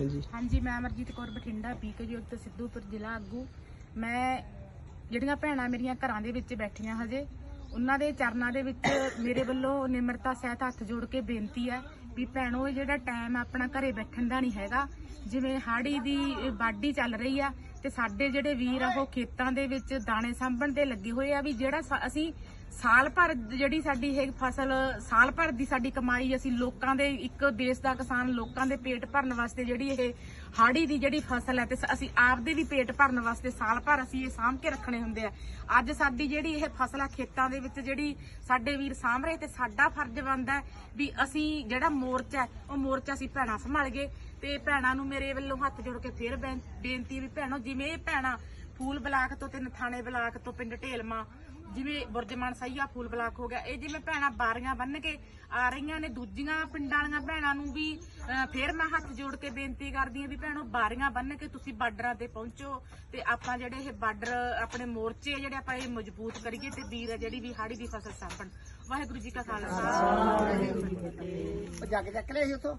ਹਾਂਜੀ। ਹਾਂਜੀ, ਮੈਂ ਅਮਰਜੀਤ ਕੌਰ ਬਠਿੰਡਾ ਬੀਕੇਯੁਕਤ ਸਿੱਧੂਪੁਰ ਜ਼ਿਲ੍ਹਾ ਆਗੂ। ਮੈਂ ਜਿਹੜੀਆਂ ਭੈਣਾਂ ਮੇਰੀਆਂ ਘਰਾਂ ਦੇ ਵਿੱਚ ਬੈਠੀਆਂ ਹਜੇ, ਉਹਨਾਂ ਦੇ ਚਰਨਾਂ ਦੇ ਵਿੱਚ ਮੇਰੇ ਵੱਲੋਂ ਨਿਮਰਤਾ, ਸਹਿਤ ਹੱਥ ਜੋੜ ਕੇ ਬੇਨਤੀ ਹੈ ਵੀ ਭੈਣੋ, ਇਹ ਜਿਹੜਾ ਟਾਈਮ ਆਪਣਾ ਘਰੇ ਬੈਠਣ ਦਾ ਨਹੀਂ ਹੈਗਾ, ਜਿਵੇਂ ਹਾੜੀ ਦੀ ਬਾਡੀ ਚੱਲ ਰਹੀ ਆ ਤੇ ਸਾਡੇ ਜਿਹੜੇ ਵੀਰ ਆ ਉਹ ਖੇਤਾਂ ਦੇ ਵਿੱਚ ਦਾਣੇ ਸਾਂਭਣ ਦੇ ਲੱਗੇ ਹੋਏ ਆ ਵੀ ਜਿਹੜਾ ਸਾ- ਅਸੀਂ ਸਾਲ ਭਰ ਜਿਹੜੀ ਸਾਡੀ ਇਹ ਫਸਲ ਸਾਲ ਭਰ ਦੀ ਸਾਡੀ ਕਮਾਈ ਅਸੀਂ ਲੋਕਾਂ ਦੇ ਇੱਕ ਦੇਸ਼ ਦਾ ਕਿਸਾਨ ਲੋਕਾਂ ਦੇ ਪੇਟ ਭਰਨ ਵਾਸਤੇ ਜਿਹੜੀ ਇਹ ਹਾੜੀ ਦੀ ਜਿਹੜੀ ਫਸਲ ਹੈ ਤੇ ਅਸੀਂ ਆਪ ਦੇ ਵੀ ਪੇਟ ਭਰਨ ਵਾਸਤੇ ਸਾਲ ਭਰ ਅਸੀਂ ਇਹ ਸਾਂਭ ਕੇ ਰੱਖਣੇ ਹੁੰਦੇ ਆ। ਅੱਜ ਸਾਡੀ ਜਿਹੜੀ ਇਹ ਫਸਲ ਆ ਖੇਤਾਂ ਦੇ ਵਿੱਚ ਜਿਹੜੀ ਸਾਡੇ ਵੀਰ ਸਾਂਭ ਰਹੇ ਤੇ ਸਾਡਾ ਫਰਜ਼ ਬਣਦਾ ਵੀ ਅਸੀਂ ਜਿਹੜਾ ਮੋਰਚਾ ਹੈ, ਉਹ ਮੋਰਚਾ ਅਸੀਂ ਭੈਣਾਂ ਸੰਭਾਲ ਗਏ। ਤੇ ਭੈਣਾਂ ਨੂੰ ਮੇਰੇ ਵੱਲੋਂ ਹੱਥ ਜੋੜ ਕੇ ਫੇਰ ਬੇਨ- ਬੇਨਤੀ ਵੀ ਭੈਣੋ ਜਿਵੇਂ ਇਹ ਭੈਣਾਂ ਫੂਲ ਬਲਾਕ ਤੋਂ ਤੇ ਨਥਾਣੇ ਬਲਾਕ ਤੋਂ ਪਿੰਡ ਢੇਲਮਾ ਜਿਵੇਂ ਬੁਰਜਮਾਨ ਸਹੀਆ ਫੂਲ ਬਲਾਕ ਹੋ ਗਿਆ ਇਹ ਜਿਵੇਂ ਭੈਣਾਂ ਬਾਰੀਆਂ ਬੰਨ ਕੇ ਆ ਰਹੀਆਂ ਨੇ ਦੂਜੀਆਂ ਪਿੰਡਾਂ ਵਾਲੀਆਂ ਭੈਣਾਂ ਨੂੰ ਵੀ ਅਹ, ਫੇਰ ਮੈਂ ਹੱਥ ਜੋੜ ਕੇ ਬੇਨਤੀ ਕਰਦੀ ਹਾਂ ਵੀ ਭੈਣੋ ਬਾਰੀਆਂ ਬੰਨ ਕੇ ਤੁਸੀਂ ਬਾਰਡਰਾਂ ਤੇ ਪਹੁੰਚੋ ਤੇ ਆਪਾਂ ਜਿਹੜੇ ਇਹ ਬਾਰਡਰ ਆਪਣੇ ਮੋਰਚੇ ਜਿਹੜੇ ਆਪਾਂ ਇਹ ਮਜ਼ਬੂਤ ਕਰੀਏ ਤੇ ਵੀਰ ਆ ਜਿਹੜੀ ਵੀ ਹਾੜੀ ਦੀ ਫਸਲ ਸਾਂਭਣ। ਵਾਹਿਗੁਰੂ ਜੀ ਕਾ ਖਾਲਸਾ। ਵਾਹਿਗੁਰੂ ਉਹ ਜਾ ਚੱਕ ਲਿਆ ਸੀ ਉੱਥੋਂ?